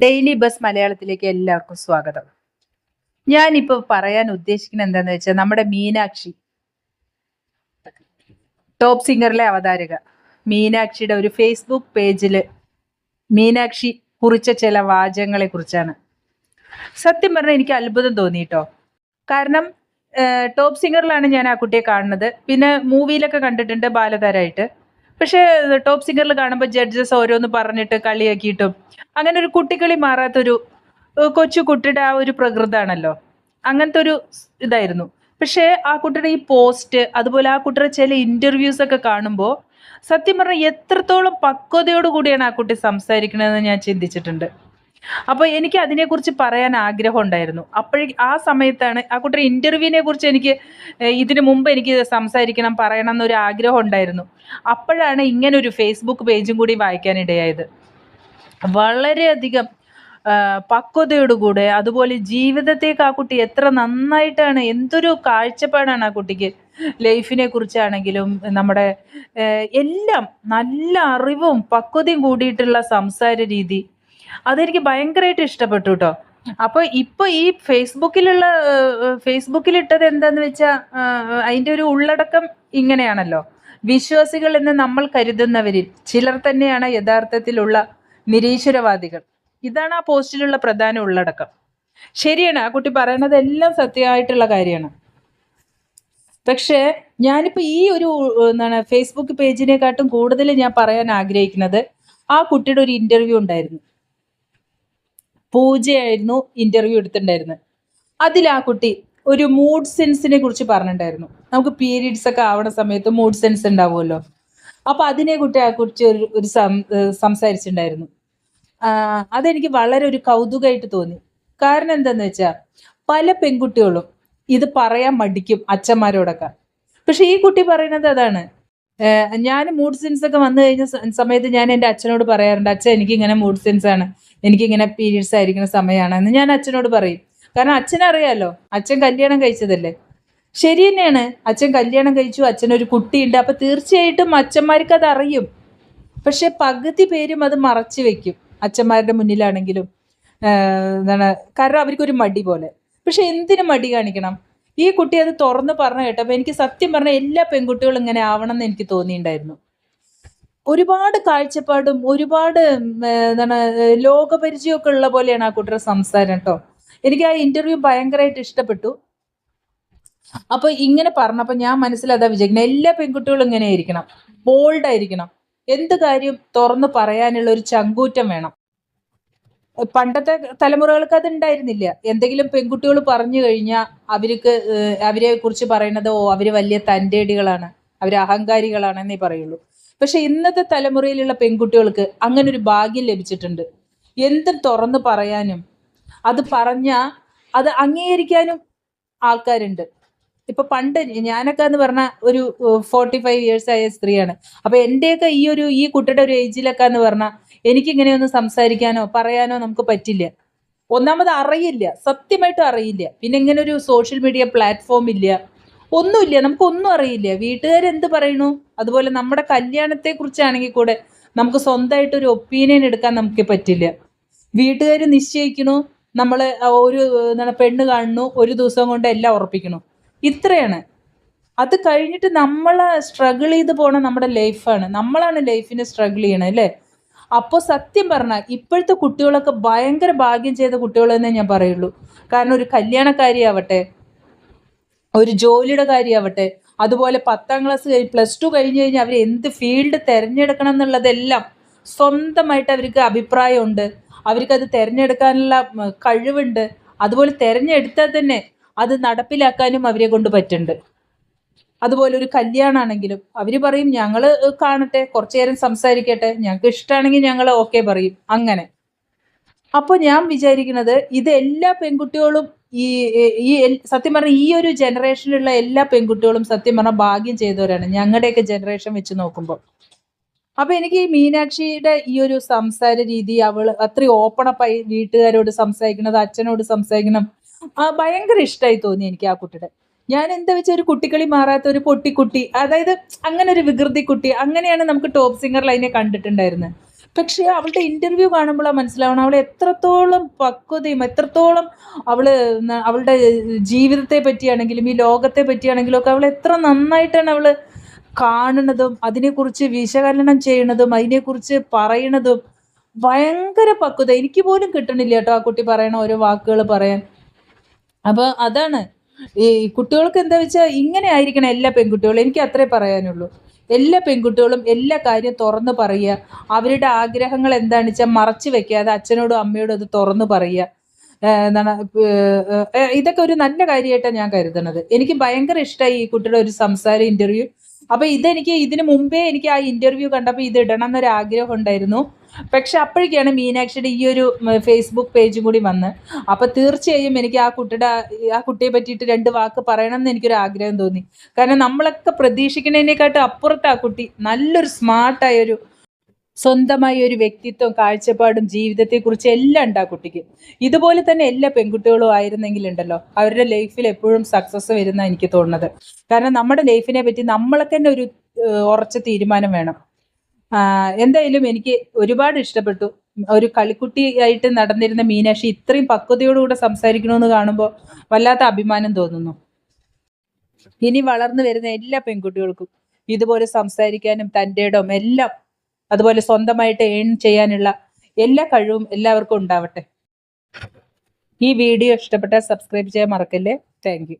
Daily bus മലയാളത്തിലേക്ക് എല്ലാവർക്കും സ്വാഗതം. ഞാനിപ്പോൾ പറയാൻ ഉദ്ദേശിക്കുന്ന എന്താണെന്ന് വെച്ചാൽ നമ്മുടെ മീനാക്ഷി ടോപ്പ് സിംഗറിലെ അവതാരക. മീനാക്ഷിയുടെ ഒരു ഫേസ്ബുക്ക് പേജിൽ മീനാക്ഷി കുറിച്ച ചില വാചകങ്ങളെ കുറിച്ചാണ്. സത്യം പറഞ്ഞാൽ എനിക്ക് അത്ഭുതം തോന്നി കേട്ടോ കാരണം ടോപ്പ് സിംഗറിലാണ് ഞാൻ ആ കുട്ടിയെ കാണുന്നത്. പിന്നെ മൂവിയിലൊക്കെ കണ്ടിട്ടുണ്ട് ബാലതാരായിട്ട് പക്ഷേ ടോപ്പ് സിംഗറിൽ കാണുമ്പോൾ ജഡ്ജസ് ഓരോന്ന് പറഞ്ഞിട്ട് കളിയാക്കിയിട്ടും അങ്ങനെ ഒരു കുട്ടികളി മാറാത്തൊരു കൊച്ചു കുട്ടിയുടെ ആ ഒരു പ്രകൃതാണല്ലോ. അങ്ങനത്തെ ഒരു ഇതായിരുന്നു. പക്ഷേ ആ കുട്ടിയുടെ ഈ പോസ്റ്റ് അതുപോലെ ആ കുട്ടിയുടെ ചില ഇന്റർവ്യൂസ് ഒക്കെ കാണുമ്പോൾ സത്യം പറഞ്ഞാൽ എത്രത്തോളം പക്വതയോടുകൂടിയാണ് ആ കുട്ടി സംസാരിക്കണതെന്ന് ഞാൻ ചിന്തിച്ചിട്ടുണ്ട്. അപ്പോൾ എനിക്ക് അതിനെക്കുറിച്ച് പറയാൻ ആഗ്രഹം ഉണ്ടായിരുന്നു അപ്പോഴേ ആ സമയത്താണ് ആ കുട്ടി ഇന്റർവ്യൂവിനെ കുറിച്ച് എനിക്ക് ഇതിനു മുമ്പ് എനിക്ക് സംസാരിക്കണം പറയണം എന്നൊരു ആഗ്രഹം ഉണ്ടായിരുന്നു അപ്പോഴാണ് ഇങ്ങനെ ഒരു ഫേസ്ബുക്ക് പേജും കൂടി വായിക്കാനിടയായത്. വളരെയധികം പക്വതയോടുകൂടെ അതുപോലെ ജീവിതത്തേക്ക് ആ കുട്ടി എത്ര നന്നായിട്ടാണ് എന്തൊരു കാഴ്ചപ്പാടാണ് ആ കുട്ടിക്ക് ലൈഫിനെ കുറിച്ചാണെങ്കിലും നമ്മുടെ എല്ലാം നല്ല അറിവും പക്വതയും കൂടിയിട്ടുള്ള സംസാര രീതി അതെനിക്ക് ഭയങ്കരമായിട്ട് ഇഷ്ടപ്പെട്ടു കേട്ടോ അപ്പോൾ ഇപ്പോൾ ഈ ഫേസ്ബുക്കിലുള്ള ഫേസ്ബുക്കിലിട്ടത് എന്താന്ന് വെച്ചാ അതിന്റെ ഒരു ഉള്ളടക്കം ഇങ്ങനെയാണല്ലോ. വിശ്വാസികൾ എന്ന് നമ്മൾ കരുതുന്നവരിൽ ചിലർ തന്നെയാണ് യഥാർത്ഥത്തിലുള്ള നിരീശ്വരവാദികൾ. ഇതാണ് ആ പോസ്റ്റിലുള്ള പ്രധാന ഉള്ളടക്കം. ശരിയാണ് ആ കുട്ടി പറയണതെല്ലാം സത്യമായിട്ടുള്ള കാര്യമാണ്. പക്ഷേ ഞാനിപ്പോൾ ഈ ഒരു എന്താണ് ഫേസ്ബുക്ക് പേജിനെക്കാട്ടും കൂടുതൽ ഞാൻ പറയാൻ ആഗ്രഹിക്കുന്നത് ആ കുട്ടിയുടെ ഒരു ഇന്റർവ്യൂ ഉണ്ടായിരുന്നു. പൂജയായിരുന്നു ഇന്റർവ്യൂ എടുത്തിട്ടുണ്ടായിരുന്നത്. അതിൽ ആ കുട്ടി ഒരു മൂഡ് സെൻസിനെ കുറിച്ച് പറഞ്ഞിട്ടുണ്ടായിരുന്നു. നമുക്ക് പീരീഡ്സ് ഒക്കെ ആവണ സമയത്ത് മൂഡ് സെൻസ് ഉണ്ടാവുമല്ലോ. അപ്പൊ അതിനെ കുട്ടി ആ കുറിച്ച് ഒരു ഒരു സംസാരിച്ചിട്ടുണ്ടായിരുന്നു. അതെനിക്ക് വളരെ ഒരു കൗതുകമായിട്ട് തോന്നി. കാരണം എന്താന്ന് വെച്ചാൽ പല പെൺകുട്ടികളും ഇത് പറയാൻ മടിക്കും അച്ഛന്മാരോടൊക്കെ. പക്ഷെ ഈ കുട്ടി പറയുന്നത് അതാണ് ഞാൻ മൂഡ് സെൻസ് ഒക്കെ വന്നു കഴിഞ്ഞ സമയത്ത് ഞാൻ എന്റെ അച്ഛനോട് പറയാറുണ്ട് അച്ഛൻ എനിക്കിങ്ങനെ മൂഡ് സെൻസ് ആണ്. എനിക്കിങ്ങനെ പീരീഡ്സ് ആയിരിക്കുന്ന സമയമാണ് എന്ന് ഞാൻ അച്ഛനോട് പറയും. കാരണം അച്ഛനറിയാലോ അച്ഛൻ കല്യാണം കഴിച്ചതല്ലേ? ശരി തന്നെയാണ്. അച്ഛൻ കല്യാണം കഴിച്ചു അച്ഛനൊരു കുട്ടിയുണ്ട്. അപ്പം തീർച്ചയായിട്ടും അച്ഛന്മാർക്ക് അത് അറിയും. പക്ഷെ പകുതി പേരും അത് മറച്ചു വെക്കും. അച്ഛന്മാരുടെ മുന്നിലാണെങ്കിലും എന്താണ് കാരണം അവർക്കൊരു മടി പോലെ. പക്ഷെ എന്തിനു മടി കാണിക്കണം? ഈ കുട്ടി അത് തുറന്ന് പറഞ്ഞു കേട്ടപ്പോൾ എനിക്ക് സത്യം പറഞ്ഞ എല്ലാ പെൺകുട്ടികളും ഇങ്ങനെ ആവണം എന്ന് എനിക്ക് തോന്നിയിട്ടുണ്ടായിരുന്നു. ഒരുപാട് കാഴ്ചപ്പാടും ഒരുപാട് എന്താണ് ലോകപരിചയമൊക്കെ ഉള്ള പോലെയാണ് ആ കുട്ടിയുടെ സംസാരം കേട്ടോ. എനിക്ക് ആ ഇന്റർവ്യൂ ഭയങ്കരമായിട്ട് ഇഷ്ടപ്പെട്ടു. അപ്പൊ ഇങ്ങനെ പറഞ്ഞപ്പോ ഞാൻ മനസ്സിലതാ വിചാരിക്കുന്നത് എല്ലാ പെൺകുട്ടികളും ഇങ്ങനെ ആയിരിക്കണം ബോൾഡ് ആയിരിക്കണം. എന്ത് കാര്യം തുറന്ന് പറയാനുള്ള ഒരു ചങ്കൂറ്റം വേണം. പണ്ടത്തെ തലമുറകൾക്ക് അത് ഉണ്ടായിരുന്നില്ല എന്തെങ്കിലും പെൺകുട്ടികൾ പറഞ്ഞു കഴിഞ്ഞാൽ അവർക്ക് അവരെ കുറിച്ച് പറയുന്നത് ഓ അവർ വലിയ തന്റെടികളാണ് അവർ അഹങ്കാരികളാണെന്നേ പറയുള്ളൂ. പക്ഷെ ഇന്നത്തെ തലമുറയിലുള്ള പെൺകുട്ടികൾക്ക് അങ്ങനെ ഒരു ഭാഗ്യം ലഭിച്ചിട്ടുണ്ട്. എന്തും തുറന്ന് പറയാനും അത് പറഞ്ഞാൽ അത് അംഗീകരിക്കാനും ആൾക്കാരുണ്ട്. ഇപ്പൊ പണ്ട് ഞാനൊക്കെ എന്ന് പറഞ്ഞ ഒരു ഫോർട്ടി ഫൈവ് ഇയേഴ്സ് ആയ സ്ത്രീയാണ്. അപ്പൊ എന്റെയൊക്കെ ഈ ഒരു ഈ കുട്ടിയുടെ ഒരു ഏജിലൊക്കെ എന്ന് പറഞ്ഞാൽ എനിക്ക് ഇങ്ങനെയൊന്നും സംസാരിക്കാനോ പറയാനോ നമുക്ക് പറ്റില്ല. ഒന്നാമത് അറിയില്ല. സത്യമായിട്ടും അറിയില്ല. പിന്നെ ഇങ്ങനെ ഒരു സോഷ്യൽ മീഡിയ പ്ലാറ്റ്ഫോം ഇല്ല. ഒന്നുമില്ല. നമുക്കൊന്നും അറിയില്ല. വീട്ടുകാരെന്ത് പറയണു? അതുപോലെ നമ്മുടെ കല്യാണത്തെ കുറിച്ചാണെങ്കിൽ കൂടെ നമുക്ക് സ്വന്തമായിട്ട് ഒരു ഒപ്പീനിയൻ എടുക്കാൻ നമുക്ക് പറ്റില്ല. വീട്ടുകാർ നിശ്ചയിക്കണു. നമ്മൾ ഒരു പെണ്ണ് കാണുന്നു ഒരു ദിവസം കൊണ്ട് എല്ലാം ഉറപ്പിക്കണു. ഇത്രയാണ്. അത് കഴിഞ്ഞിട്ട് നമ്മൾ സ്ട്രഗിൾ ചെയ്ത് പോണ നമ്മുടെ ലൈഫാണ് നമ്മളാണ് ലൈഫിനെ സ്ട്രഗിൾ ചെയ്യണത് അല്ലേ? അപ്പോൾ സത്യം പറഞ്ഞാൽ ഇപ്പോഴത്തെ കുട്ടികളൊക്കെ ഭയങ്കര ഭാഗ്യം ചെയ്ത കുട്ടികളെന്നേ ഞാൻ പറയുള്ളൂ. കാരണം ഒരു കല്യാണക്കാരിയാവട്ടെ ഒരു ജോലിയുടെ കാര്യമാവട്ടെ അതുപോലെ പത്താം ക്ലാസ് കഴിഞ്ഞ് പ്ലസ് ടു കഴിഞ്ഞ് കഴിഞ്ഞാൽ അവർ എന്ത് ഫീൽഡ് തിരഞ്ഞെടുക്കണം എന്നുള്ളതെല്ലാം സ്വന്തമായിട്ട് അവർക്ക് അഭിപ്രായമുണ്ട്. അവർക്കത് തിരഞ്ഞെടുക്കാനുള്ള കഴിവുണ്ട്. അതുപോലെ തിരഞ്ഞെടുത്താൽ തന്നെ അത് നടപ്പിലാക്കാനും അവരെ കൊണ്ട് പറ്റുന്നുണ്ട്. അതുപോലെ ഒരു കല്യാണമാണെങ്കിലും അവർ പറയും ഞങ്ങൾ കാണട്ടെ കുറച്ചു നേരം സംസാരിക്കട്ടെ ഞങ്ങൾക്ക് ഇഷ്ടമാണെങ്കിൽ ഞങ്ങൾ ഓക്കെ പറയും അങ്ങനെ. അപ്പോൾ ഞാൻ വിചാരിക്കുന്നത് ഇത് എല്ലാ പെൺകുട്ടികളും ഈ സത്യം പറഞ്ഞാൽ ഈ ഒരു ജനറേഷനിലുള്ള എല്ലാ പെൺകുട്ടികളും സത്യം പറഞ്ഞാൽ ഭാഗ്യം ചെയ്തവരാണ് ഞങ്ങളുടെയൊക്കെ ജനറേഷൻ വെച്ച് നോക്കുമ്പോൾ അപ്പൊ എനിക്ക് ഈ മീനാക്ഷിയുടെ ഈ ഒരു സംസാര രീതി അവൾ അത്രയും ഓപ്പൺ ആയി വീട്ടുകാരോട് സംസാരിക്കുന്നത് അച്ഛനോട് സംസാരിക്കണം ഭയങ്കര ഇഷ്ടമായി തോന്നി എനിക്ക് ആ കുട്ടിയുടെ. ഞാൻ എന്താ വെച്ചാൽ ഒരു കുട്ടിക്കളി മാറാത്ത ഒരു പൊട്ടിക്കുട്ടി അതായത് അങ്ങനെ ഒരു വികൃതി കുട്ടി അങ്ങനെയാണ് നമുക്ക് ടോപ്പ് സിംഗറിൽ ലൈനെ കണ്ടിട്ടുണ്ടായിരുന്നത് പക്ഷേ അവളുടെ ഇന്റർവ്യൂ കാണുമ്പോഴാണ് മനസ്സിലാവണം അവൾ എത്രത്തോളം പക്വതയും എത്രത്തോളം അവൾ അവളുടെ ജീവിതത്തെ പറ്റിയാണെങ്കിലും ഈ ലോകത്തെ പറ്റിയാണെങ്കിലും ഒക്കെ അവൾ എത്ര നന്നായിട്ടാണ് അവൾ കാണുന്നതും അതിനെക്കുറിച്ച് വിശകലനം ചെയ്യണതും അതിനെക്കുറിച്ച് പറയണതും ഭയങ്കര പക്വത. എനിക്ക് പോലും കിട്ടണില്ല കേട്ടോ ആ കുട്ടി പറയണ ഓരോ വാക്കുകൾ പറയാൻ. അപ്പോൾ അതാണ് ഈ കുട്ടികൾക്ക് എന്താ വെച്ചാൽ ഇങ്ങനെ ആയിരിക്കണം എല്ലാ പെൺകുട്ടികളും. എനിക്ക് അത്രേ പറയാനുള്ളൂ. എല്ലാ പെൺകുട്ടികളും എല്ലാ കാര്യം തുറന്ന് പറയുക. അവരുടെ ആഗ്രഹങ്ങൾ എന്താണെന്ന് വെച്ചാൽ മറച്ചു വെക്കാതെ അച്ഛനോടും അമ്മയോടും അത് തുറന്ന് പറയുക. എന്താണ് ഇതൊക്കെ ഒരു നല്ല കാര്യമായിട്ടാണ് ഞാൻ കരുതണത്. എനിക്ക് ഭയങ്കര ഇഷ്ടമായി ഈ കുട്ടിയുടെ ഒരു സംസാര ഇന്റർവ്യൂ അപ്പൊ ഇതെനിക്ക് ഇതിനു മുമ്പേ എനിക്ക് ആ ഇന്റർവ്യൂ കണ്ടപ്പോൾ ഇത് ഇടണം എന്നൊരു ആഗ്രഹം ഉണ്ടായിരുന്നു. പക്ഷെ അപ്പോഴേക്കാണ് മീനാക്ഷിയുടെ ഈ ഒരു ഫേസ്ബുക്ക് പേജും കൂടി വന്ന്. അപ്പൊ തീർച്ചയായും എനിക്ക് ആ കുട്ടിയുടെ ആ കുട്ടിയെ പറ്റിയിട്ട് രണ്ട് വാക്ക് പറയണം എന്ന് എനിക്കൊരു ആഗ്രഹം തോന്നി. കാരണം നമ്മളൊക്കെ പ്രതീക്ഷിക്കുന്നതിനെക്കാട്ട് അപ്പുറത്ത് ആ കുട്ടി നല്ലൊരു സ്മാർട്ടായ ഒരു സ്വന്തമായ ഒരു വ്യക്തിത്വം കാഴ്ചപ്പാടും ജീവിതത്തെക്കുറിച്ച് എല്ലാം ഉണ്ട് ആ കുട്ടിക്ക്. ഇതുപോലെ തന്നെ എല്ലാ പെൺകുട്ടികളും ആയിരുന്നെങ്കിലുണ്ടല്ലോ. അവരുടെ ലൈഫിൽ എപ്പോഴും സക്സസ് വരുന്ന എനിക്ക് തോന്നുന്നത്. കാരണം നമ്മുടെ ലൈഫിനെ പറ്റി നമ്മളൊക്കെ തന്നെ ഒരു ഉറച്ച തീരുമാനം വേണം. എന്തായാലും എനിക്ക് ഒരുപാട് ഇഷ്ടപ്പെട്ടു. ഒരു കളിക്കുട്ടിയായിട്ട് നടന്നിരുന്ന മീനാക്ഷി ഇത്രയും പക്വതയോടുകൂടെ സംസാരിക്കണമെന്ന് കാണുമ്പോൾ വല്ലാത്ത അഭിമാനം തോന്നുന്നു. ഇനി വളർന്നു വരുന്ന എല്ലാ പെൺകുട്ടികൾക്കും ഇതുപോലെ സംസാരിക്കാനും തന്റെ ഇടം എല്ലാം അതുപോലെ സ്വന്തമായിട്ട് ഏൺ ചെയ്യാനുള്ള എല്ലാ കഴിവും എല്ലാവർക്കും ഉണ്ടാവട്ടെ. ഈ വീഡിയോ ഇഷ്ടപ്പെട്ടാൽ സബ്സ്ക്രൈബ് ചെയ്യാൻ മറക്കല്ലേ? താങ്ക്